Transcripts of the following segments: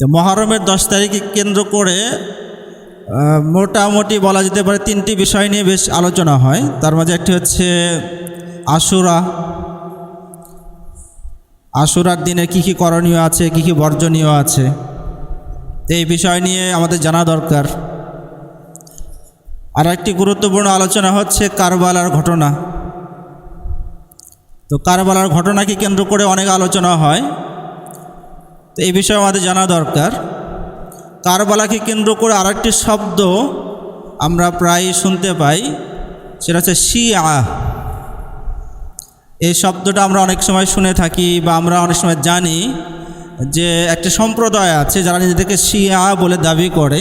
তো মহরমের দশ তারিখকে কেন্দ্র করে মোটামুটি বলা যেতে পারে তিনটি বিষয় নিয়ে বেশ আলোচনা হয়। তার মাঝে একটি হচ্ছে আশুরা। আশুরার দিনে কি কি করণীয় আছে, কি কি বর্জনীয় আছে, এই বিষয় নিয়ে আমাদের জানা দরকার। আর একটি গুরুত্বপূর্ণ আলোচনা হচ্ছে কারবালার ঘটনা। তো কারবালার ঘটনাকে কেন্দ্র করে অনেক আলোচনা হয়। তো এই বিষয়ে আমাদের জানা দরকার। কারবালাকে কেন্দ্র করে আরেকটি শব্দ আমরা প্রায় শুনতে পাই, সেটা হচ্ছে শিয়া। এই শব্দটা আমরা অনেক সময় শুনে থাকি বা আমরা অনেক সময় জানি যে একটা সম্প্রদায় আছে যারা নিজেদেরকে শিয়া বলে দাবি করে।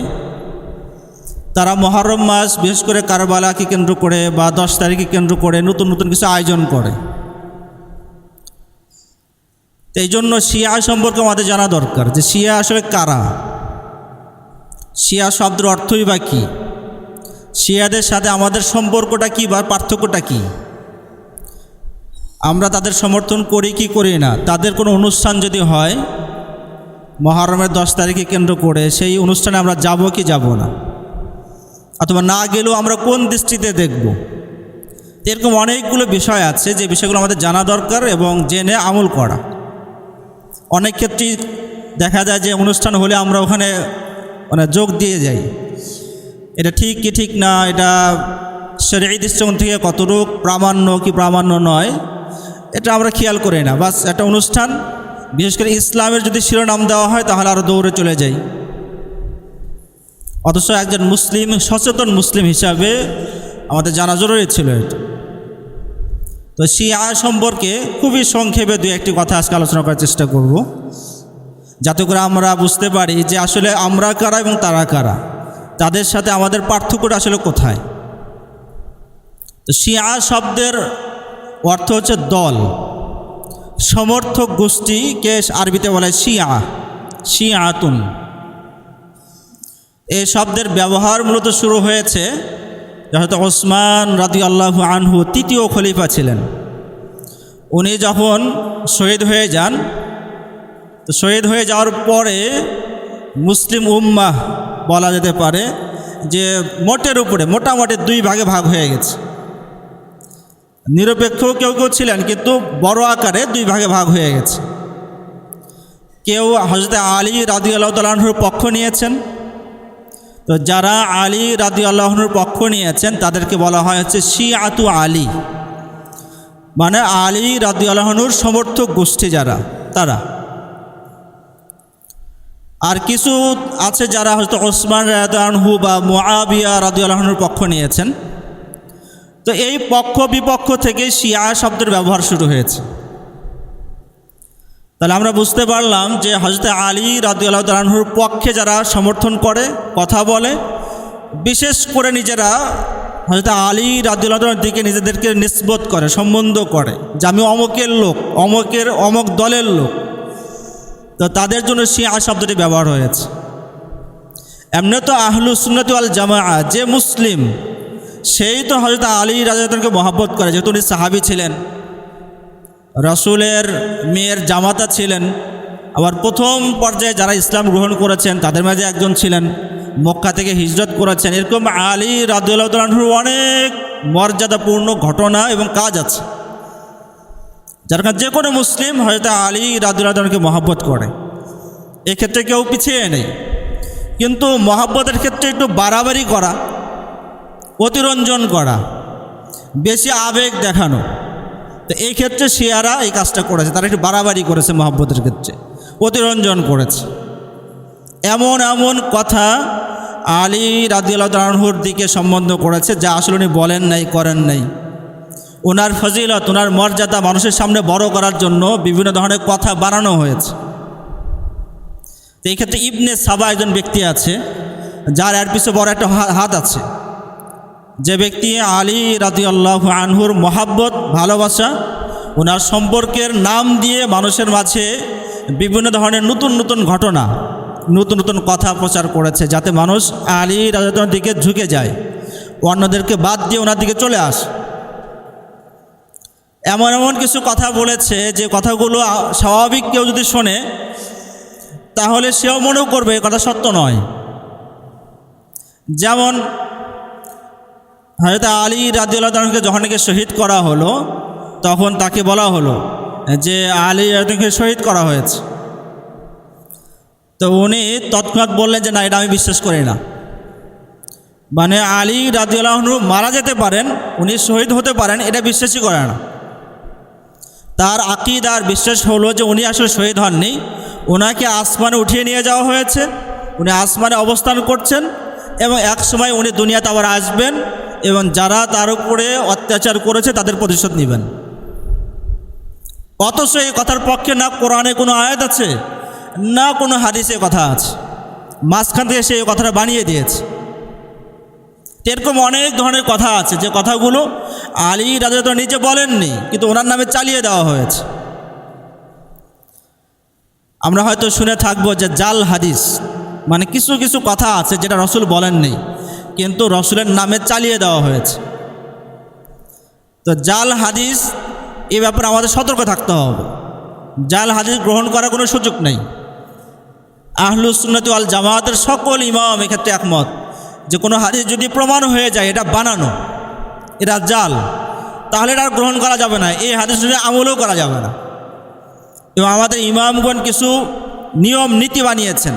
তারা মহরম মাস বিশেষ করে কারবালাকে কেন্দ্র করে বা দশ তারিখকে কেন্দ্র করে নতুন নতুন কিছু আয়োজন করে। এই জন্য শিয়া সম্পর্কে আমাদের জানা দরকার যে শিয়া আসলে কারা? শিয়া শব্দের অর্থই বা কী? শিয়াদের সাথে আমাদের সম্পর্কটা কী বা পার্থক্যটা কী? আমরা তাদের সমর্থন করি কি করি না? তাদের কোনো অনুষ্ঠান যদি হয়, মহরমের দশ তারিখে কেন্দ্র করে সেই অনুষ্ঠানে আমরা যাব কি যাব না? অথবা না গেলেও আমরা কোন দৃষ্টিতে দেখব? এরকম অনেকগুলো বিষয় আছে যে বিষয়গুলো আমাদের জানা দরকার এবং জেনে আমল করা। অনেক ক্ষেত্রেই দেখা যায় যে অনুষ্ঠান হলে আমরা ওখানে মানে যোগ দিয়ে যাই। এটা ঠিক কি ঠিক না, এটা সেই দৃষ্টিকোণ থেকে কতটুক প্রামাণ্য কি প্রামাণ্য নয়, এটা আমরা খেয়াল করি না। বাস একটা অনুষ্ঠান, বিশেষ করে ইসলামের যদি শিরোনাম দেওয়া হয় তাহলে আরও দৌড়ে চলে যাই। অথচ একজন মুসলিম, সচেতন মুসলিম হিসাবে আমাদের জানা জরুরি ছিল এটা। তো শিয়া সম্পর্কে খুবই সংক্ষেপে দু একটি কথা আজকে আলোচনা করার চেষ্টা করব। যাতে করে আমরা বুঝতে পারি যে আসলে আমরা কারা এবং তারা কারা? তাদের সাথে আমাদের পার্থক্যটা আসলে কোথায়? তো শিয়া শব্দের অর্থ হচ্ছে দল। সমর্থক গোষ্ঠীকে আরবিতে বলে শিয়া, শিয়াতুন। এই শব্দের ব্যবহার মূলত শুরু হয়েছে হয়তো ওসমান রাদি আল্লাহ আনহু তৃতীয় খলিফা ছিলেন। উনি যখন শহীদ হয়ে যান, তো শহীদ হয়ে যাওয়ার পরে মুসলিম উম্মাহ বলা যেতে পারে যে মোটের উপরে, মোটামুটি দুই ভাগে ভাগ হয়ে গেছে। নিরপেক্ষ কেউ কেউ ছিলেন, কিন্তু বড় আকারে দুই ভাগে ভাগ হয়ে গেছে। কেউ হজরত আলী রাদি আল্লাহ তালাহুর পক্ষ নিয়েছেন তো যারা আলী রাদি আল্লাহনুর পক্ষ নিয়েছেন, তাদেরকে বলা হয় হচ্ছে শি আতু আলী। মানে আলী রাদি আল্লাহনুর সমর্থক গোষ্ঠী যারা, তারা। আর কিছু আছে যারা হয়তো ওসমান রায়দানহু বা মোয়াবিয়া রাদি আল্লাহনুর পক্ষ নিয়েছেন। তো এই পক্ষ বিপক্ষ থেকে শিয়া শব্দের ব্যবহার শুরু হয়েছে। তাহলে আমরা বুঝতে পারলাম যে হজরত আলী রাদিউল্লাহ তালাহুর পক্ষে যারা সমর্থন করে, কথা বলে, বিশেষ করে নিজেরা হজরত আলী রাদিউল্লাহ দিকে নিজেদেরকে নিষ্পত করে, সম্বন্ধ করে। যে আমি অমকের লোক, অমকের, অমক দলের লোক। তো তাদের জন্য শিয়া শব্দটি ব্যবহার হয়েছে। এমনি তো আহলু সুন্নতি আল জামা যে মুসলিম, সেই তো হজরত আলী রাজাকে মহাব্বত করে, যেহেতু উনি সাহাবি ছিলেন। রসুলের মেয়ের জামাতা ছিলেন। আবার প্রথম পর্যায়ে যারা ইসলাম গ্রহণ করেছেন, তাদের মাঝে একজন ছিলেন। মক্কা থেকে হিজরত করেছেন। এরকম আলী রাদুল্লাহর অনেক মর্যাদাপূর্ণ ঘটনা এবং কাজ আছে। যার কারণে যে কোনো মুসলিম হয়তো আলী রাদুল্লাহকে মহাব্বত করে। এক্ষেত্রে কেউ পিছিয়ে নেই। কিন্তু মহাব্বতের ক্ষেত্রে একটু বাড়াবাড়ি করা, অতিরঞ্জন করা, বেশি আবেগ দেখানো তো এই ক্ষেত্রে শিয়ারা এই কাজটা করেছে। তারা একটু বাড়াবাড়ি করেছে মহাব্বতের ক্ষেত্রে অতিরঞ্জন করেছে। এমন এমন কথা আলী রাদিউল্লাহর দিকে সম্বন্ধ করেছে, যা আসলে উনি বলেন নাই, করেন নাই। ওনার ফজিলত ওনার মর্যাদা মানুষের সামনে বড় করার জন্য বিভিন্ন ধরনের কথা বানানো হয়েছে। তো এই ক্ষেত্রে ইবনে সাবা একজন ব্যক্তি আছে, যার এর পিছনে বড় একটা হাত আছে। যে ব্যক্তি আলী রাদি আল্লাহ আনহুর মহাব্বত, ভালোবাসা ওনার সম্পর্কের নাম দিয়ে মানুষের মাঝে বিভিন্ন ধরনের নতুন নতুন ঘটনা, নতুন নতুন কথা প্রচার করেছে যাতে মানুষ আলী রাজার দিকে ঝুঁকে যায়, অন্যদেরকে বাদ দিয়ে ওনার দিকে চলে আসে। এমন এমন কিছু কথা বলেছে যে কথাগুলো স্বাভাবিক কেউ যদি শোনে, তাহলে সেও মনেও করবে কথা সত্য নয়। যেমন হয়তো আলী রাজিউল্লাহকে যখন নাকি শহীদ করা হলো, তখন তাকে বলা হলো যে আলী রাজিকে শহীদ করা হয়েছে। তো উনি তৎক্ষণাৎ বললেন যে, না, এটা আমি বিশ্বাস করি না। মানে আলী রাজিউল্লাহনু মারা যেতে পারেন, উনি শহীদ হতে পারেন, এটা বিশ্বাসই করে না। তার আকিদ আর বিশ্বাস হলো যে, উনি আসলে শহীদ হননি। ওনাকে আসমানে উঠিয়ে নিয়ে যাওয়া হয়েছে, উনি আসমানে অবস্থান করছেন এবং এক সময় উনি দুনিয়াতে আবার আসবেন। এবং যারা তার উপরে অত্যাচার করেছে তাদের প্রতিশোধ নেবেন। অথচ এই কথার পক্ষে না কোরআনে কোনো আয়াত আছে, না কোনো হাদিসে কথা আছে। মাঝখান থেকে সে কথাটা বানিয়ে দিয়েছে। এরকম অনেক ধরনের কথা আছে, যে কথাগুলো আলী রাজা তো নিজে বলেননি, কিন্তু ওনার নামে চালিয়ে দেওয়া হয়েছে। আমরা হয়তো শুনে থাকব যে জাল হাদিস মানে কিছু কিছু কথা আছে যেটা রসুল বলেননি। কিন্তু রসুলের নামে চালিয়ে দেওয়া হয়েছে। তো জাল হাদিস, এ ব্যাপারে আমাদের সতর্ক থাকতে হবে। জাল হাদিস গ্রহণ করার কোনো সুযোগ নেই। আহলুসুন্নতি আল জামাতের সকল ইমাম এক্ষেত্রে একমত যে কোনো হাদিস যদি প্রমাণ হয়ে যায় এটা বানানো, এটা জাল, তাহলে এটা গ্রহণ করা যাবে না। এই হাদিস আমলও করা যাবে না। এবং আমাদের ইমামগণ কিছু নিয়ম, নীতি বানিয়েছেন।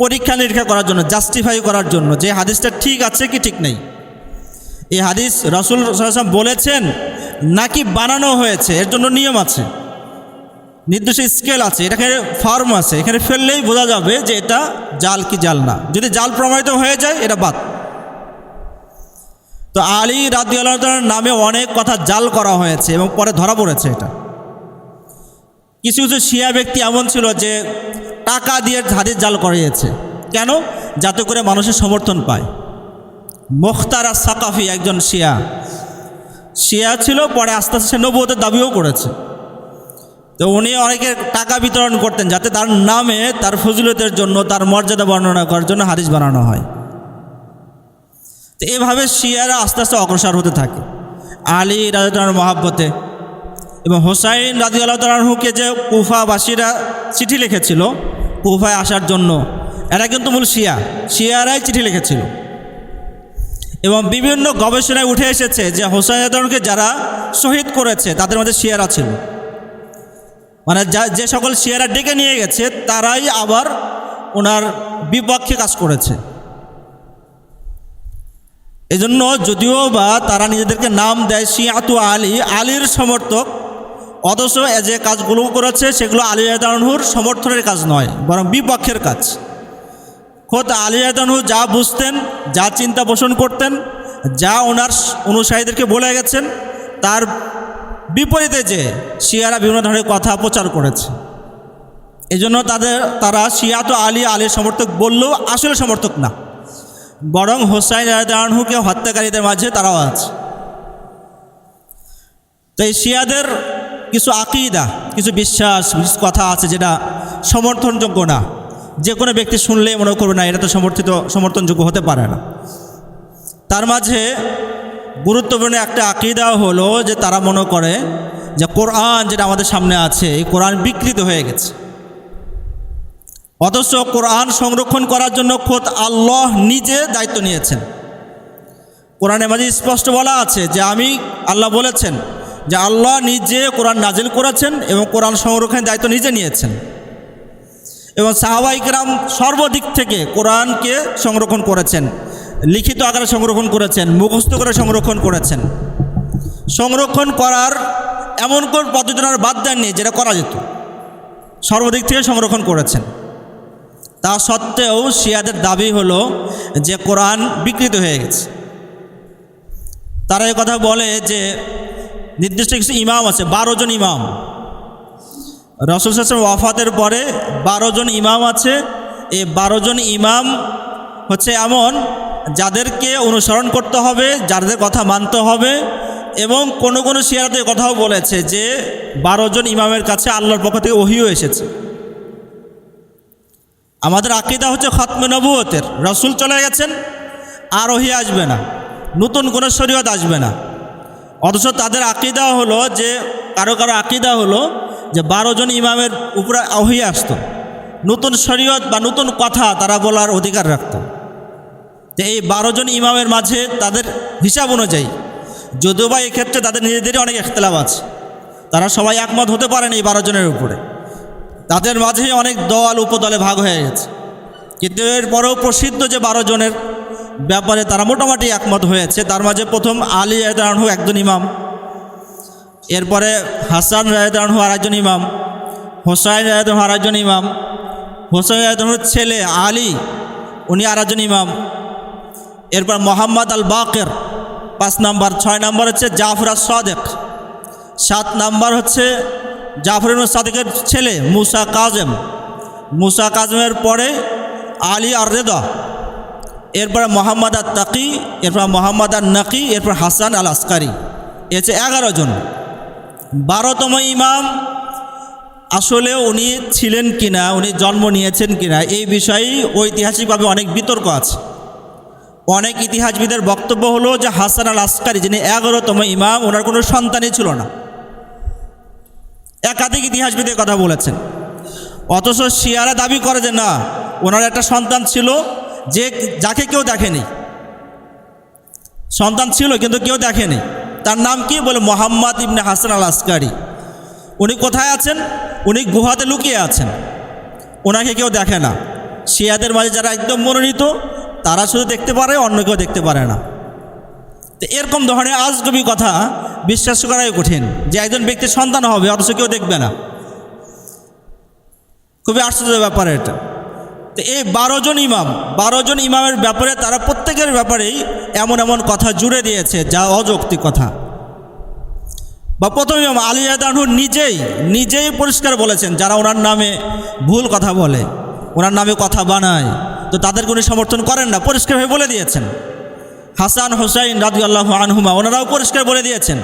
পরীক্ষা নিরীক্ষা করার জন্য জাস্টিফাই করার জন্য যে হাদিসটা ঠিক আছে কি ঠিক নেই। এই হাদিস রসুল সাল্লাম বলেছেন, নাকি বানানো হয়েছে, এর জন্য নিয়ম আছে। নির্দিষ্ট স্কেল আছে, এটাকে ফার্ম আছে, এখানে ফেললেই বোঝা যাবে যে এটা জাল কি জাল না। যদি জাল প্রমাণিত হয়ে যায়, এটা বাদ। তো আলী রাদি নামে অনেক কথা জাল করা হয়েছে এবং পরে ধরা পড়েছে এটা। কিছু কিছু শিয়া ব্যক্তি এমন ছিল যে টাকা দিয়ে হাদিস জাল করিয়েছে। কেন? যাতে করে মানুষের সমর্থন পায়। মোখতারা সাকাফি একজন শিয়া। শিয়া ছিল, পরে আস্তে আস্তে সে নবুয়তের দাবিও করেছে। তো উনি অনেকে টাকা বিতরণ করতেন যাতে তার নামে, তার ফজিলতের জন্য, তার মর্যাদা বর্ণনা করার জন্য হাদিস বানানো হয়। তো এভাবে শিয়ারা আস্তে আস্তে অগ্রসর হতে থাকে। আলী রাজার মহাব্বতে এবং হোসাইন রাজি আল্লাহ যে কুফাবাসীরা চিঠি লিখেছিল কুফায় আসার জন্য, এরা কিন্তু মূল শিয়া, শিয়ারাই চিঠি লিখেছিল। এবং বিভিন্ন গবেষণায় উঠে এসেছে যে হোসাইন রাজকে যারা শহীদ করেছে, তাদের মধ্যে শিয়ারা ছিল। মানে যা, যে সকল শিয়ারা ডেকে নিয়ে গেছে, তারাই আবার ওনার বিপক্ষে কাজ করেছে। এজন্য যদিও বা তারা নিজেদেরকে নাম দেয় শিয়াতু আলী, আলীর সমর্থক অথচ যে কাজগুলো করেছে, সেগুলো আলী আদানহুর সমর্থনের কাজ নয়, বরং বিপক্ষের কাজ। খোদ আলী আদানহু যা বুঝতেন, যা চিন্তা পোষণ করতেন, যা ওনার অনুসারীদেরকে বলে গেছেন, তার বিপরীতে যে শিয়ারা বিভিন্ন ধরনের কথা প্রচার করেছে। এই জন্য তাদের, তারা শিয়াত আলী, আলীর সমর্থক বললেও আসলে সমর্থক না। বরং হোসাইন রায়দানহুকে হত্যাকারীদের মাঝে তারাও আছে। তো এই শিয়াদের কিছু আকিদা, কিছু বিশ্বাস কথা আছে যেটা সমর্থনযোগ্য না। যে কোনো ব্যক্তি শুনলে মনে করবে, না, এটা তো সমর্থিত, সমর্থনযোগ্য হতে পারে না। তার মাঝে গুরুত্বপূর্ণ একটা আকিদা হলো যে তারা মনে করে যে কোরআন যেটা আমাদের সামনে আছে, এই কোরআন বিকৃত হয়ে গেছে। অথচ কোরআন সংরক্ষণ করার জন্য খোদ আল্লাহ নিজে দায়িত্ব নিয়েছেন। কোরআনের মাঝে স্পষ্ট বলা আছে যে আমি, আল্লাহ বলেছেন যে আল্লাহ নিজে কোরআন নাজিল করেছেন এবং কোরআন সংরক্ষণের দায়িত্ব নিজে নিয়েছেন। এবং সাহাবাইকরাম সর্বদিক থেকে কোরআনকে সংরক্ষণ করেছেন, লিখিত আকারে সংরক্ষণ করেছেন, মুখস্থ করে সংরক্ষণ করেছেন। সংরক্ষণ করার এমন কোন পদ্ধতি বাদ দেননি যেটা করা যেত। সর্বদিক থেকে সংরক্ষণ করেছেন। তা সত্ত্বেও শিয়াদের দাবি হলো যে কোরআন বিকৃত হয়ে গেছে। তারা কথা বলে যে নির্দিষ্ট কিছু ইমাম আছে, বারো জন ইমাম। রসুল হাসান ওয়াফাতের পরে বারো জন ইমাম আছে। এই বারো জন ইমাম হচ্ছে এমন যাদেরকে অনুসরণ করতে হবে, যাদের কথা মানতে হবে এবং কোনো কোনো শিয়ারাতে কথাও বলেছে যে বারো জন ইমামের কাছে আল্লাহর পক্ষ থেকে ওহিও এসেছে। আমাদের আকিদা হচ্ছে খতমে নবুয়তের। রসুল চলে গেছেন, আর ওহি আসবে না। নতুন কোনো শরীয়ত আসবে না। অথচ তাদের আকিদা হলো যে, কারও কারও আকিদা হলো যে বারো জন ইমামের উপরে ওহি আসতো। নতুন শরীয়ত বা নতুন কথা তারা বলার অধিকার রাখত। তো এই বারো জন ইমামের মাঝে তাদের হিসাব অনুযায়ী, যদিও বা এক্ষেত্রে তাদের নিজেদেরই অনেক ইখতলাফ আছে, তারা সবাই একমত হতে পারেন এই বারো জনের উপরে। তাদের মাঝেই অনেক দল উপদলে ভাগ হয়ে গেছে। কিন্তু এরপরেও প্রসিদ্ধ যে বারো জনের ব্যাপারে তারা মোটামুটি একমত হয়েছে। তার মাঝে প্রথম আলী রায়দানহু একজন ইমাম। এরপরে হাসান রায়দানহু আর একজন ইমাম। হোসাইন রায়দানহু আর একজন ইমাম। হোসাইন রায়দানহুর ছেলে আলী, উনি আর একজন ইমাম। এরপর মোহাম্মদ আল বাকের পাঁচ নাম্বার, ছয় নাম্বার হচ্ছে জাফর সাদেক সাত নাম্বার হচ্ছে জাফর সাদেকের ছেলে মুসা কাজেম। মুসা কাজমের পরে আলী আর রেদা। এরপরে মোহাম্মদ আর তাকি এরপর মোহাম্মদ আর নাকি এরপর হাসান আল আসকারি এ হচ্ছে এগারো জন। বারোতম ইমাম আসলে উনি ছিলেন কিনা, উনি জন্ম নিয়েছেন কিনা, এই বিষয়ে ঐতিহাসিকভাবে অনেক বিতর্ক আছে। অনেক ইতিহাসবিদের বক্তব্য হলো যে হাসান আল আসকারি যিনি এগারোতম ইমাম, ওনার কোনো সন্তানই ছিল না। একাধিক ইতিহাসবিদের কথা বলেছেন। অথচ শিয়ারা দাবি করে যে না, ওনার একটা সন্তান ছিল যে যাকে কেউ দেখেনি। সন্তান ছিল কিন্তু কেউ দেখেনি। তার নাম কি? বলে মোহাম্মদ ইবনে হাসান আল আসকারি উনি কোথায় আছেন? উনি গুহাতে লুকিয়ে আছেন। ওনাকে কেউ দেখে না। শিয়াদের মাঝে যারা একদম মনোনীত, তারা শুধু দেখতে পারে, অন্য কেউ দেখতে পারে না। তো এরকম ধরনের আজগবি কথা বিশ্বাস করাই কঠিন যে একজন ব্যক্তির সন্তান হবে, অথচ কেউ দেখবে না। খুবই আশ্চর্য ব্যাপার এটা। তো এই বারো জন ইমাম, বারো জন ইমামের ব্যাপারে, তারা প্রত্যেকের ব্যাপারেই এমন এমন কথা জুড়ে দিয়েছে, যা অযৌক্তিক কথা। বা প্রথম ইমাম আলী আদানহু নিজেই নিজেই পরিষ্কার বলেছেন, যারা ওনার নামে ভুল কথা বলে, ওনার নামে কথা বানায়, তো তাদেরকে উনি সমর্থন করেন না, পরিষ্কারভাবে বলে দিয়েছেন। হাসান হোসাইন রাজু আল্লাহ আনহুমা, ওনারাও পরিষ্কার বলে দিয়েছেন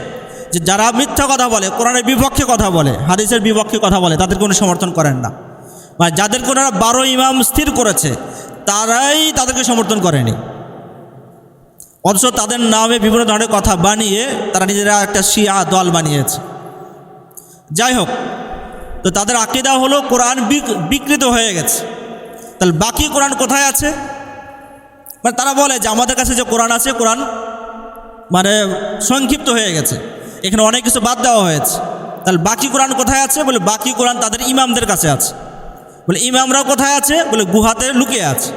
যে, যারা মিথ্যা কথা বলে, কোরআনের বিপক্ষে কথা বলে, হাদিসের বিপক্ষে কথা বলে, তাদেরকে উনি সমর্থন করেন না। মানে যাদেরকে ওনারা বারো ইমাম স্থির করেছে, তারাই তাদেরকে সমর্থন করেনি। অথচ তাদের নামে বিভিন্ন ধরনের কথা বানিয়ে তারা নিজেরা একটা শিয়া দল বানিয়েছে। যাই হোক, তো তাদের আকিদা হলো কোরআন বিক- বিকৃত হয়ে গেছে। তাহলে বাকি কোরআন কোথায় আছে? মানে তারা বলে যে আমাদের কাছে যে কোরআন আছে, কোরআন মানে সংক্ষিপ্ত হয়ে গেছে। এখানে অনেক কিছু বাদ দেওয়া হয়েছে। তাহলে বাকি কোরআন কোথায় আছে? বলে বাকি কোরআন তাদের ইমামদের কাছে আছে। বলে ইমামরাও কোথায় আছে? বলে, গুহাতে লুকিয়ে আছে।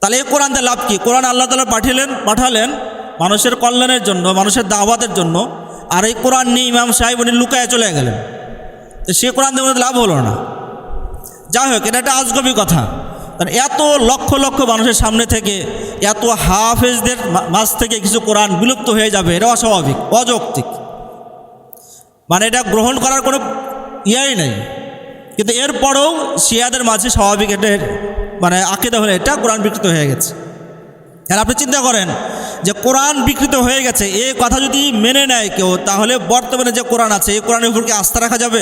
তাহলে এই কোরআনতে লাভ কি? কোরআন আল্লাহ তালা পাঠালেন পাঠালেন মানুষের কল্যাণের জন্য, মানুষের দাওয়াতের জন্য, আর এই কোরআন নিয়ে ইমাম সাহেব উনি লুকায় চলে গেলেন। তো সে কোরআন দিয়ে লাভ হলো না। যাই হোক, এটা একটা আজগবি কথা। কারণ এত লক্ষ লক্ষ মানুষের সামনে থেকে, এত হাফেজদের মা- মাঝ থেকে কিছু কোরআন বিলুপ্ত হয়ে যাবে এটা অস্বাভাবিক, অযৌক্তিক। মানে এটা গ্রহণ করার কোনো ইয়াই নেই। কিন্তু এরপরেও শিয়াদের মাঝে স্বাভাবিক এটা মানে আকিদা হলে এটা কোরআন বিকৃত হয়ে গেছে। আর আপনি চিন্তা করেন যে কোরআন বিকৃত হয়ে গেছে এই কথা যদি মেনে নেয় কেউ, তাহলে বর্তমানে যে কোরআন আছে, এই কোরআনের উপর কি আস্থা রাখা যাবে?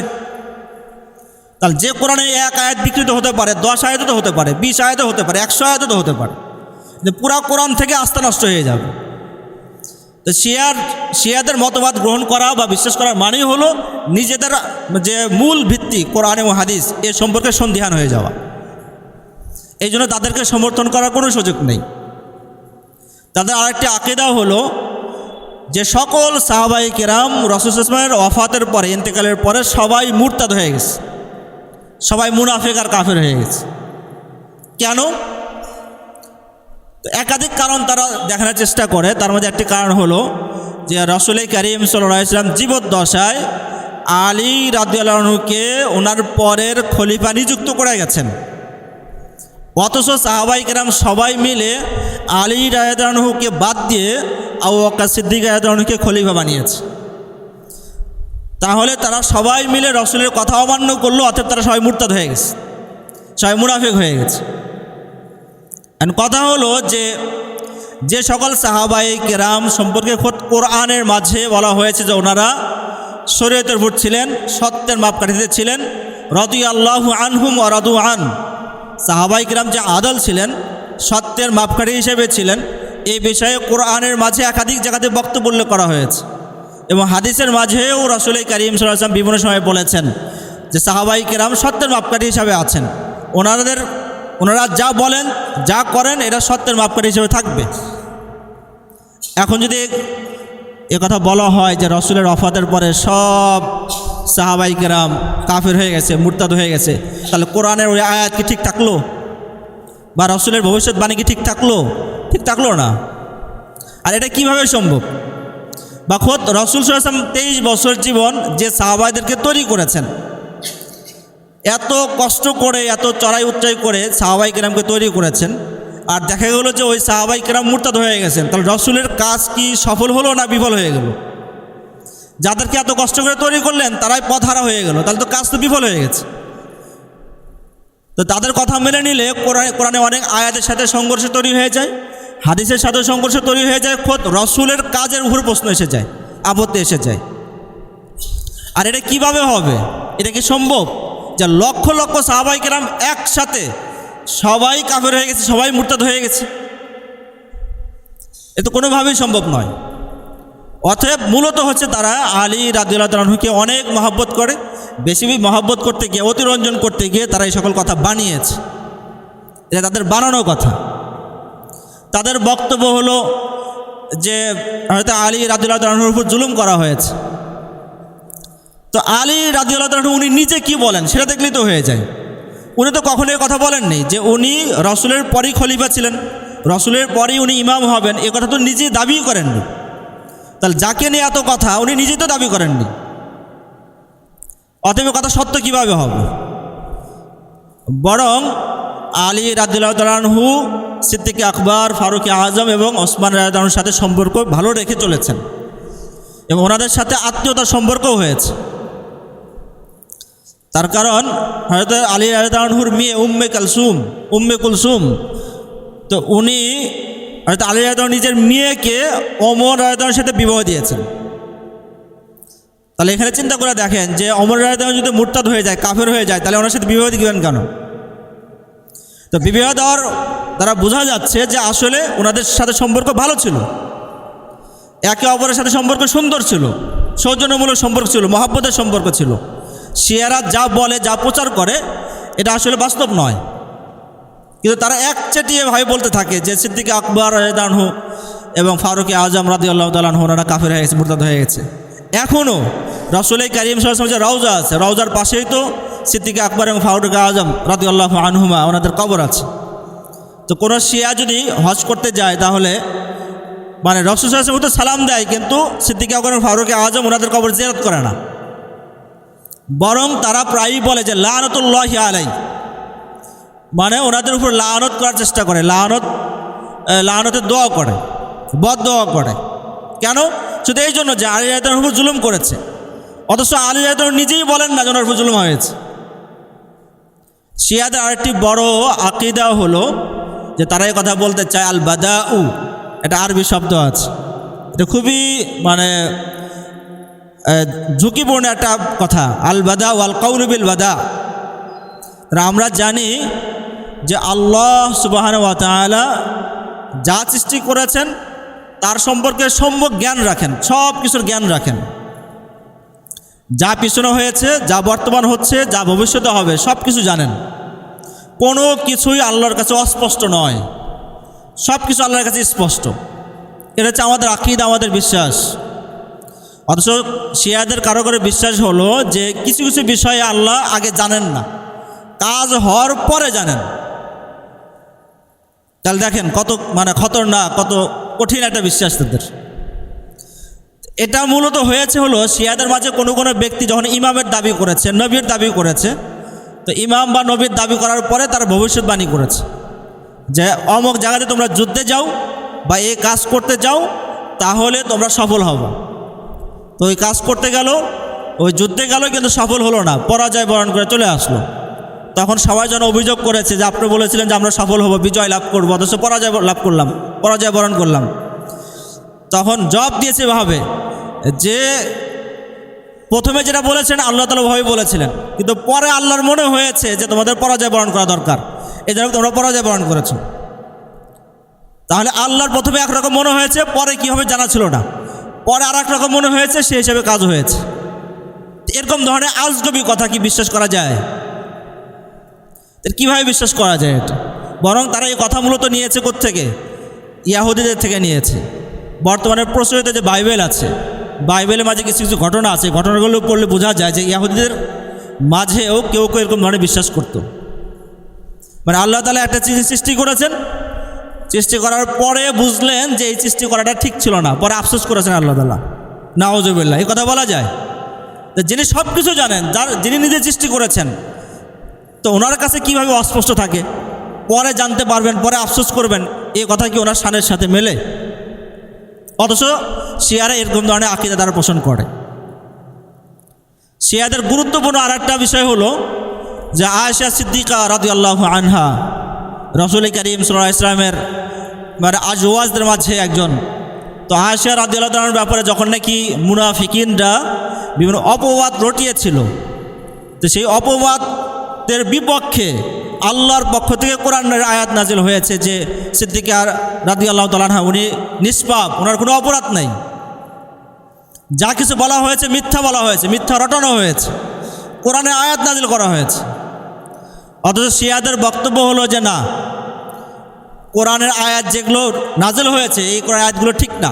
তাহলে যে কোরআনে এক আয়াত বিকৃত হতে পারে, দশ আয়াতও তো হতে পারে, বিশ আয়াতও হতে পারে, একশো আয়াতও তো হতে পারে। পুরা কোরআন থেকে আস্থা নষ্ট হয়ে যাবে। তো শিয়ার, শিয়াদের মতবাদ গ্রহণ করা বা বিশ্বাস করার মানেই হলো নিজেদের যে মূল ভিত্তি, কোরআন এবং হাদিস, এ সম্পর্কে সন্দিহান হয়ে যাওয়া। এই জন্য তাদেরকে সমর্থন করার কোনো সুযোগ নেই। তাদের আরেকটি আকেদা হলো যে সকল সাহাবাই কেরাম রসুসমের ওয়াফাতের পরে, ইন্তেকালের পরে সবাই মুরতাদ হয়ে গেছে। সবাই মুনাফেক আর কাফের হয়ে গেছে। কেন? একাধিক কারণ তারা দেখানোর চেষ্টা করে। তার মধ্যে একটি কারণ হলো যে রসুল করিম সাল্লাহ ইসলাম জীবদ্দশায় আলী রাদিয়ালহুকে ওনার পরের খলিফা নিযুক্ত করে গেছেন। অথচ সাহাবাই কেরাম সবাই মিলে আলী রায়দানহুকে বাদ দিয়ে আবু বকর সিদ্দিক রায়দানহুকে খলিফা বানিয়েছে। তাহলে তারা সবাই মিলে রসুলের কথা অমান্য করল অর্থাৎ তারা সবাই মুরতাদ হয়ে গেছে। সবাই মুনাফেক হয়ে গেছে। কথা হলো যে যে সকল সাহাবাই কেরাম সম্পর্কে খোদ কোরআনের মাঝে বলা হয়েছে যে ওনারা শরীয়তের ভোট ছিলেন, সত্যের মাপকাঠিতে ছিলেন রদু আল্লাহ আনহুম ও রদু আন। সাহাবাই কেরাম যে আদল ছিলেন, সত্যের মাপকাঠি হিসেবে ছিলেন এই বিষয়ে কোরআনের মাঝে একাধিক জায়গাতে বক্তব্য উল্লেখ করা হয়েছে। এবং হাদিসের মাঝেও রসুল করিম সাল্লাম বিভিন্ন সময় বলেছেন যে সাহাবাই কেরাম সত্যের মাপকাঠি হিসাবে আছেন। ওনাদের ওনারা যা বলেন, যা করেন, এটা সত্যের মাপকাঠি হিসেবে থাকবে। এখন যদি এ কথা বলা হয় যে রসুলের অফাতের পরে সব সাহাবাই কেরাম কাফের হয়ে গেছে, মুরতাদ হয়ে গেছে, তাহলে কোরআনের ওই আয়াত কি ঠিক থাকল? বা রসুলের ভবিষ্যৎবাণী কি ঠিক থাকল? ঠিক থাকল না। আর এটা কীভাবে সম্ভব? বা খোদ রসুল সাল্লাম তেইশ বছর জীবন যে সাহাবাইদেরকে তৈরি করেছেন এত কষ্ট করে, এত চড়াই উচ্চাই করে সাহাবাই কেরামকে তৈরি করেছেন। আর দেখা গেলো যে ওই সাহাবাই কেরাম মুরতাদ হয়ে গেছেন। তাহলে রসুলের কাজ কি সফল হলো না বিফল হয়ে গেল? যাদেরকে এত কষ্ট করে তৈরি করলেন, তারাই পথহারা হয়ে গেল। তাহলে তো কাজ তো বিফল হয়ে গেছে। তো তাদের কথা মেনে নিলে কোরআনে কোরআনে অনেক আয়াতের সাথে সংঘর্ষ তৈরি হয়ে যায়, হাদিসের সাথে সংঘর্ষ তৈরি হয়ে যায়, খোদ রসুলের কাজের উপর প্রশ্ন এসে যায় আপত্তি এসে যায়। আর এটা কীভাবে হবে? এটা কি সম্ভব? যে লক্ষ লক্ষ সাহাবাই কেরাম একসাথে সবাই কাফের হয়ে গেছে, সবাই মুরতাদ হয়ে গেছে। এ তো কোনোভাবেই সম্ভব নয়। অতএব মূলত হচ্ছে তারা আলী রাদিউল্লাহ তালাহুকে অনেক মহব্বত করে, বেশি মহাব্বত করতে গিয়ে, অতিরঞ্জন করতে গিয়ে তারা এই সকল কথা বানিয়েছে। এটা তাদের বানানো কথা। তাদের বক্তব্য হলো যে হয়তো আলী রাদিউল্লাহ তালাহুর উপর জুলুম করা হয়েছে। তো আলী রাদিউল্লাহ তালাহু উনি নিজে কি বলেন সেটা দেখলেই তো হয়ে যায়। উনি তো কখনো এ কথা বলেননি যে উনি রসুলের পরই খলিফা ছিলেন, রসুলের পরই উনি ইমাম হবেন, এ কথা তো নিজে দাবিই করেননি। তাহলে যাকে নিয়ে এত কথা, উনি নিজেই তো দাবি করেননি। অতএব কথা সত্য কীভাবে হবে? বরং আলী তালাহু সিদ্দিক আকবর, ফারুক আজম এবং ওসমান রায়দানুর সাথে সম্পর্ক ভালো রেখে চলেছেন। এবং ওনাদের সাথে আত্মীয়তার সম্পর্কও হয়েছে। তার কারণ হয়তো আলী রায়দানহুর মেয়ে উম্মে কালসুম, উম্মে কুলসুম। তো উনি হয়তো আলী রায়দান নিজের মেয়েকে অমর রায়দানের সাথে বিবাহ দিয়েছেন। তাহলে এখানে চিন্তা করে দেখেন যে অমর রায়দান যদি মুরতাদ হয়ে যায়, কাফের হয়ে যায়, তাহলে ওনার সাথে বিবাহ দিবেন কেন? তো বিবাহ দেওয়ার দ্বারা বোঝা যাচ্ছে যে আসলে ওনাদের সাথে সম্পর্ক ভালো ছিল। একে অপরের সাথে সম্পর্ক সুন্দর ছিল, সৌজন্যমূলক সম্পর্ক ছিল, মহাব্বতের সম্পর্ক ছিল। শিয়ারা যা বলে, যা প্রচার করে, এটা আসলে বাস্তব নয়। কিন্তু তারা একচেটিয়ে ভাবে বলতে থাকে যে সিদ্দিকে আকবর রায়দানহু এবং ফারুক আজম রাদি আল্লাহ তালানহু ওনারা কাফের হয়ে গেছে, মুরতাদ হয়ে গেছে। এখনও রসুল কারিম সাল্লাম যে রওজা আছে। রওজার পাশেই তো সিদ্দিকে আকবর এবং ফারুক আজম রাদি আল্লাহ আনহুমা, ওনাদের কবর আছে। তো কোনো শিয়া যদি হজ করতে যায়, তাহলে মানে রসুল সাল্লাম তো সালাম দেয়, কিন্তু সিদ্দিকে আকবর ফারুক আজম ওনাদের কবর জেরত করে না। বরং তারা প্রায়ই বলে যে, লানতুল্লাহ আলাই মানে ওনাদের উপর লানত করার চেষ্টা করে, লানত লানতের দোয়া করে বদ দোয়া করে। কেন? শুধু এই জন্য যে আলী রায়তার উপর জুলুম করেছে। অথচ আলী রায়তার নিজেই বলেন না যে ওনার উপর জুলুম হয়েছে। শিয়াদের আরেকটি বড় আকিদা হলো যে, তারা এই কথা বলতে চায় আল বাদা উ এটা আরবি শব্দ আছে। এটা খুবই মানে ঝুঁকিপূর্ণ একটা কথা আল বাদা ওয়াল কৌলবিল বাদা আমরা জানি যে আল্লাহ সুবাহান ওয়াতালা যা সৃষ্টি করেছেন, তার সম্পর্কে সম্যক জ্ঞান রাখেন সব কিছুর জ্ঞান রাখেন। যা পিছনে হয়েছে, যা বর্তমান হচ্ছে, যা ভবিষ্যতে হবে সব কিছু জানেন। কোনো কিছুই আল্লাহর কাছে অস্পষ্ট নয়। সব কিছু আল্লাহর কাছে স্পষ্ট। এটা হচ্ছে আমাদের আকিদ, আমাদের বিশ্বাস। অথচ শিয়াদের কারও করে বিশ্বাস হলো যে কিছু কিছু বিষয়ে আল্লাহ আগে জানেন না। কাজ হওয়ার পরে জানেন। তাহলে দেখেন কত মানে খতরনাক, কত কঠিন একটা বিশ্বাস তাদের। এটা মূলত হয়েছে হলো শিয়াদের মাঝে কোনো কোনো ব্যক্তি যখন ইমামের দাবি করেছে, নবীর দাবি করেছে, তো ইমাম বা নবীর দাবি করার পরে তারা ভবিষ্যৎবাণী করেছে যে, অমক জায়গাতে তোমরা যুদ্ধে যাও বা এই কাজ করতে যাও, তাহলে তোমরা সফল হব। তো ওই কাজ করতে গেল, ওই যুদ্ধে গেল, কিন্তু সফল হলো না, পরাজয় বরণ করে চলে আসলো। তখন সবাই যেন অভিযোগ করেছে যে আপনি বলেছিলেন যে আমরা সফল হব, বিজয় লাভ করব, অথচ পরাজয় লাভ করলাম, পরাজয় বরণ করলাম। তখন জব দিয়েছে ভাবে যে, প্রথমে যেটা বলেছেন, আল্লাহ তালা ভাবে বলেছিলেন। কিন্তু পরে আল্লাহর মনে হয়েছে যে তোমাদের পরাজয় বরণ করা দরকার। এই জন্য তোমরা পরাজয় বরণ করেছ। তাহলে আল্লাহর প্রথমে একরকম মনে হয়েছে, পরে কী হবে জানা ছিল না। পরে আর এক রকম মনে হয়েছে সেই হিসাবে কাজ হয়েছে। এরকম ধরনের আজগবি কথা কি বিশ্বাস করা যায়? কীভাবে বিশ্বাস করা যায় এটা? বরং তারা এই কথা মূলত নিয়েছে থেকে ইয়াহুদিদের থেকে নিয়েছে। বর্তমানে প্রচলিত যে বাইবেল আছে, বাইবেলের মাঝে কিছু কিছু ঘটনা আছে। ঘটনাগুলো পড়লে বোঝা যায় যে ইয়াহুদিদের মাঝেও কেউ কেউ এরকম ধরনের বিশ্বাস করতো। মানে আল্লাহ তালা একটা চিজ সৃষ্টি করেছেন সৃষ্টি করার পরে বুঝলেন যে এই সৃষ্টি করাটা ঠিক ছিল না। পরে আফসোস করেছেন আল্লাহ তালা নাওজবিল্লা এই কথা বলা যায়। যিনি সব কিছু জানেন, যার যিনি নিজে সৃষ্টি করেছেন, তো ওনার কাছে কীভাবে অস্পষ্ট থাকে? পরে জানতে পারবেন, পরে আফসোস করবেন। এই কথা কি ওনার সানের সাথে মেলে? অথচ শিয়ারা এরকম ধরনের আকিদা তারা পোষণ করে। শিয়াদের গুরুত্বপূর্ণ আর একটা বিষয় হলো যে আয়েশা সিদ্দিকা রাদি আল্লাহ আনহা রসুল করিম সাল্লাহ ইসলামের মানে আজওয়াজদের মাঝে একজন। তো আয়েশা রাদি আল্লাহ ব্যাপারে যখন নাকি মুনাফিকিনরা বিভিন্ন অপবাদ রটিয়েছিল, তো সেই অপবাদের বিপক্ষে আল্লাহর পক্ষ থেকে কোরআনের আয়াত নাজিল হয়েছে যে সিদ্দিকা রাদি আল্লাহ তালাহা উনি নিষ্পাপ, ওনার কোনো অপরাধ নাই। যা কিছু বলা হয়েছে মিথ্যা বলা হয়েছে, মিথ্যা রটানো হয়েছে। কোরআনে আয়াত নাজিল করা হয়েছে। অথচ শিয়াদের বক্তব্য হলো যে না, কোরআনের আয়াত যেগুলো নাজেল হয়েছে, এই আয়াতগুলো ঠিক না।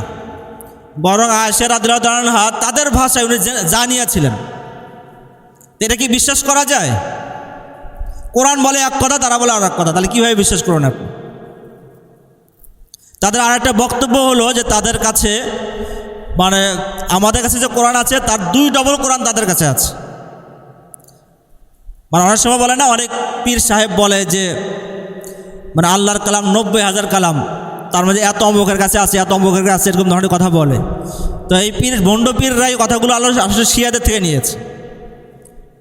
বরং আয়েশের আদিল্লাহা তাদের ভাষায় উনি জানিয়েছিলেন। এটা কি বিশ্বাস করা যায়? কোরআন বলে এক কথা, তারা বলে আর এক কথা। তাহলে কীভাবে বিশ্বাস করুন আপনি? তাদের আর একটা বক্তব্য হলো যে তাদের কাছে মানে আমাদের কাছে যে কোরআন আছে, তার দুই ডবল কোরআন তাদের কাছে আছে। মানে অনেক সময় বলে না, অনেক পীর সাহেব বলে যে মানে আল্লাহর কালাম নব্বই হাজার কালাম, তার মধ্যে এত অম্বকের কাছে আছে, এত অম্বকের কাছে এরকম ধরনের কথা বলে। তো এই পীর ভণ্ড পীররা এই কথাগুলো আল্লাহ আসলে শিয়াদের থেকে নিয়েছে।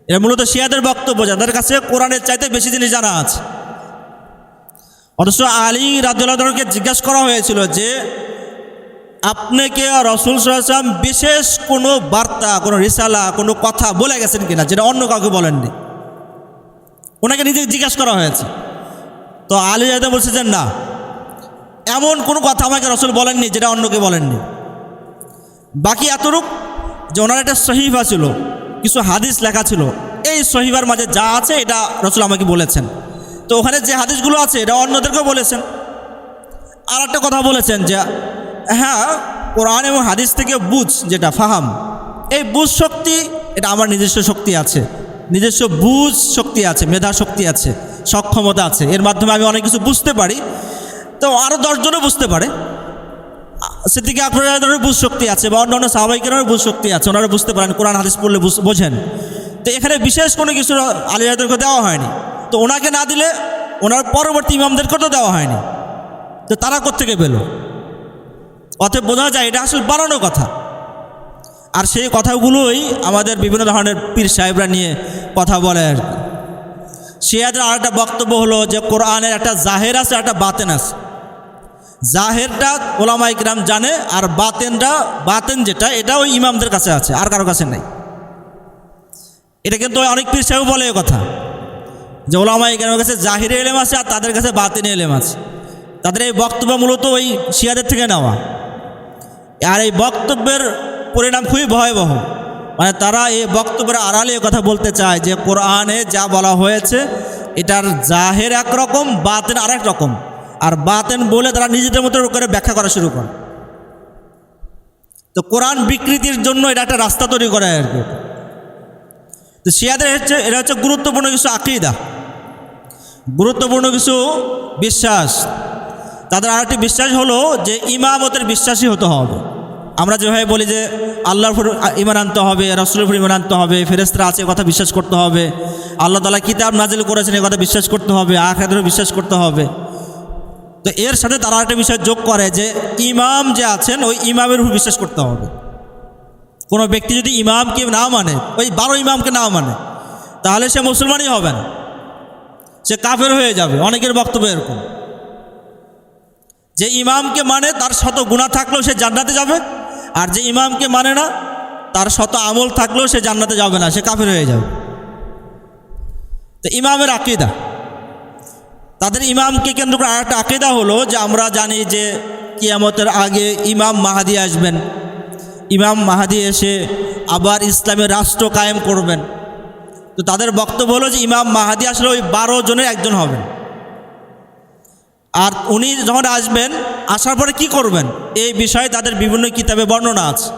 এরা মূলত শিয়াদের বক্তব্য, যাদের কাছে কোরআনের চাইতে বেশি জিনিস জানা আছে। অথচ আলী রাজুল্লাহকে জিজ্ঞাসা করা হয়েছিল যে, আপনাকে রসুল সাল্লাম বিশেষ কোনো বার্তা, কোনো রিসালা, কোনো কথা বলে গেছেন কিনা, যেটা অন্য কাউকে বলেননি? ওনাকে নিজে জিজ্ঞাসা করা হয়েছে। তো আলী রাজা বলছে না, এমন কোনো কথা আমাকে রসুল বলেননি যেটা অন্যকে বলেননি। বাকি এতটুক যে ওনার একটা সহিফা ছিল, কিছু হাদিস লেখা ছিল, এই সহিবার মাঝে যা আছে এটা রসুল আমাকে বলেছেন। তো ওখানে যে হাদিসগুলো আছে এটা অন্যদেরকেও বলেছেন। আর একটা কথা বলেছেন যে হ্যাঁ কোরআন এবং হাদিস থেকে বুঝ যেটা, ফাহাম। এই বুঝ শক্তি, এটা আমার নিজস্ব শক্তি আছে। নিজস্ব বুঝ শক্তি আছে, মেধা শক্তি আছে, সক্ষমতা আছে। এর মাধ্যমে আমি অনেক কিছু বুঝতে পারি। তো আরও দশজনও বুঝতে পারে। সেদিকে আপনার বুঝ শক্তি আছে বা অন্য অন্য সাহাবাহিকেরও বুঝ শক্তি আছে, ওনারা বুঝতে পারেন, কোরআন, হাদিস পড়লে বুঝ- বোঝেন। তো এখানে বিশেষ কোনো কিছু আলিয়াদেরকে দেওয়া হয়নি। তো ওনাকে না দিলে ওনার পরবর্তী ইমামদেরকেও তো দেওয়া হয়নি। তো তারা কোথেকে পেল? অতএব বোঝা যায়, এটা আসলে বানানো কথা। আর সেই কথাগুলোই আমাদের বিভিন্ন ধরনের পীর সাহেবরা নিয়ে কথা বলে আর কি। শিয়াদের আর একটা বক্তব্য হলো যে কোরআনের একটা জাহের আছে একটা বাতেন আছে। জাহেরটা ওলামা ইকরাম জানে আর বাতেনটা, বাতেন যেটা এটা ওই ইমামদের কাছে আছে, আর কারও কাছে নেই। এটা কিন্তু অনেক পীর সাহেব বলে কথা। যে ওলামা ইকরামের কাছে জাহিরে এলেম আছে আর তাদের কাছে বাতেন এলেম আছে। তাদের এই বক্তব্য মূলত ওই শিয়াদের থেকে নেওয়া। আর এই বক্তব্যের পরিণাম খুবই ভয়াবহ। মানে তারা এই বক্তব্যের আড়ালে কথা বলতে চায় যে কোরআনে যা বলা হয়েছে, এটার জাহের একরকম, বাতেন আরেক রকম। আর বাতেন বলে তারা নিজেদের মতো করে ব্যাখ্যা করা শুরু করে। তো কোরআন বিকৃতির জন্য এটা একটা রাস্তা তৈরি করে আর কি। তো শিয়াদের হচ্ছে, এটা হচ্ছে গুরুত্বপূর্ণ কিছু আকিদা। গুরুত্বপূর্ণ কিছু বিশ্বাস। তাদের আরেকটি বিশ্বাস হলো যে ইমামতের বিশ্বাসী হতে হবে। আমরা যেভাবে বলি যে আল্লাহর উপর ইমান আনতে হবে, রসুলের উপর ইমান আনতে হবে ফেরেস্তারা আছে কথা বিশ্বাস করতে হবে, আল্লাহ তালা কিতাব নাজিল করেছেন কথা বিশ্বাস করতে হবে আখেদের বিশ্বাস করতে হবে। তো এর সাথে তারা একটা বিষয় যোগ করে যে ইমাম যে আছেন, ওই ইমামের উপর বিশ্বাস করতে হবে। কোনো ব্যক্তি যদি ইমামকে না মানে ওই বারো ইমামকে না মানে তাহলে সে মুসলমানই হবে না। সে কাফের হয়ে যাবে, অনেকের বক্তব্য এরকম। যে ইমামকে মানে তার শত গুণা থাকলেও সে জান্নাতে যাবে আর যে ইমামকে মানে না, তার শত আমল থাকলেও সে জান্নাতে যাবে না, সে কাফের হয়ে যাবে। তো ইমামের আকিদা। তাদের ইমামকে কেন্দ্র করে আরেকটা আকিদা হলো যে আমরা জানি যে কিয়ামতের আগে ইমাম মাহাদি আসবেন। ইমাম মাহাদি এসে আবার ইসলামের রাষ্ট্র কায়েম করবেন। তো তাদের বক্তব্য হলো যে ইমাম মাহাদি আসলে ওই বারো জনের একজন হবেন। আর উনি যখন আসবেন, আসার পরে কি করবেন? এই বিষয়ে তাদের বিভিন্ন কিতাবে বর্ণনা আছে।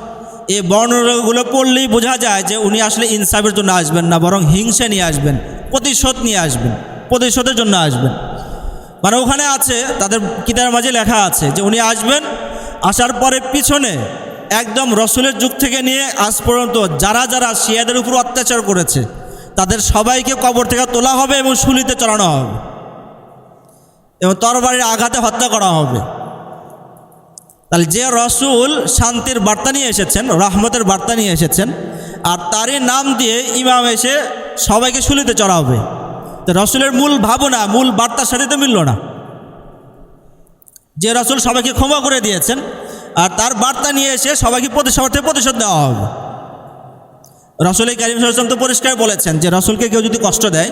এই বর্ণনাগুলো পড়লেই বোঝা যায় যে উনি আসলে ইনসাফের জন্য আসবেন না, বরং হিংসা নিয়ে আসবেন, প্রতিশোধ নিয়ে আসবেন, প্রতিশোধের জন্য আসবেন। মানে ওখানে আছে, তাদের কিতাবের মাঝে লেখা আছে যে উনি আসবেন, আসার পরে পিছনে একদম রসুলের যুগ থেকে নিয়ে আজ পর্যন্ত যারা যারা শিয়াদের উপর অত্যাচার করেছে, তাদের সবাইকে কবর থেকে তোলা হবে এবং শুলিতে চড়ানো হবে। এবং তরবারির আঘাতে হত্যা করা হবে। তাহলে যে রসুল শান্তির বার্তা নিয়ে এসেছেন, রহমতের বার্তা নিয়ে এসেছেন, আর তারই নাম দিয়ে ইমাম এসে সবাইকে শুলিতে চড়া হবে তো রসুলের মূল ভাবনা, মূল বার্তার সাথে তো মিলল না। যে রসুল সবাইকে ক্ষমা করে দিয়েছেন, আর তার বার্তা নিয়ে এসে সবাইকে থেকে প্রতিশোধ দেওয়া হবে। রসুল করিম সাল্লাম তো পরিষ্কার বলেছেন যে রসুলকে কেউ যদি কষ্ট দেয়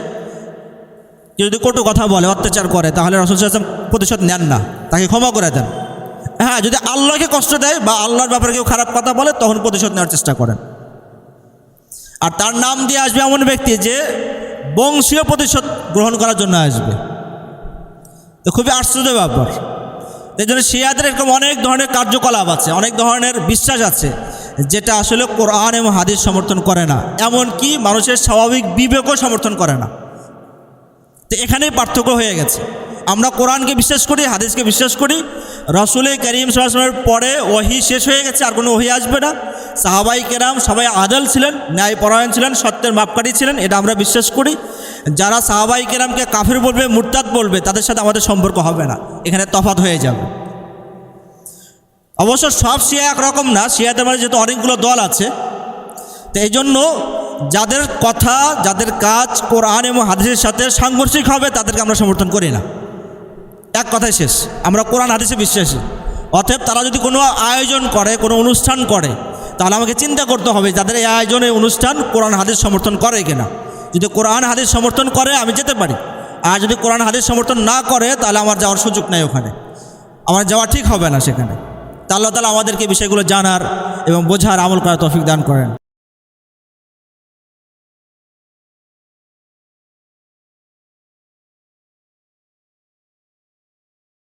যদি কটু কথা বলে, অত্যাচার করে, তাহলে রসুল সাল্লাম প্রতিশোধ নেন না। তাকে ক্ষমা করে দেন। হ্যাঁ যদি আল্লাহকে কষ্ট দেয় বা আল্লাহর ব্যাপারে কেউ খারাপ কথা বলে, তখন প্রতিশোধ নেওয়ার চেষ্টা করেন। আর তার নাম দিয়ে আসবে এমন ব্যক্তি যে বংশীয় প্রতিশোধ গ্রহণ করার জন্য আসবে। তো খুবই আশ্চর্য ব্যাপার। এই জন্য শিয়াদের এরকম অনেক ধরনের কার্যকলাপ আছে, অনেক ধরনের বিশ্বাস আছে, যেটা আসলে কোরআন এবং হাদিস সমর্থন করে না। এমনকি মানুষের স্বাভাবিক বিবেকও সমর্থন করে না। তো এখানেই পার্থক্য হয়ে গেছে। আমরা কোরআনকে বিশ্বাস করি, হাদিসকে বিশ্বাস করি। রসুল করিম সাল্লামের পরে ওহি শেষ হয়ে গেছে, আর কোনো ওহি আসবে না। সাহাবাই কেরাম সবাই আদল ছিলেন, ন্যায়পরায়ণ ছিলেন, সত্যের মাপকারী ছিলেন, এটা আমরা বিশ্বাস করি। যারা সাহাবাই কেরামকে কাফির বলবে, মুরতাদ বলবে, তাদের সাথে আমাদের সম্পর্ক হবে না। এখানে তফাত হয়ে যাবে। অবশ্য সব শিয়া একরকম না, শিয়াদের মাঝে যেহেতু অনেকগুলো দল আছে, তো এই জন্য যাদের কথা, যাদের কাজ কোরআন এবং হাদিসের সাথে সাংঘর্ষিক হবে, তাদেরকে আমরা সমর্থন করি না। এক কথাই শেষ। আমরা কোরআন, হাদিসে বিশ্বাসী। অতএব তারা যদি কোনো আয়োজন করে, কোনো অনুষ্ঠান করে, তাহলে আমাকে চিন্তা করতে হবে যাদের এই আয়োজনে অনুষ্ঠান কোরআন, হাদিস সমর্থন করে কিনা। যদি কোরআন, হাদিস সমর্থন করে, আমি যেতে পারি। আর যদি কোরআন, হাদিস সমর্থন না করে, তাহলে আমার যাওয়ার সুযোগ নেই ওখানে। আমার যাওয়া ঠিক হবে না সেখানে। তা আল্লাহ তালা আমাদেরকে বিষয়গুলো জানার এবং বোঝার আমল করার তৌফিক দান করেন।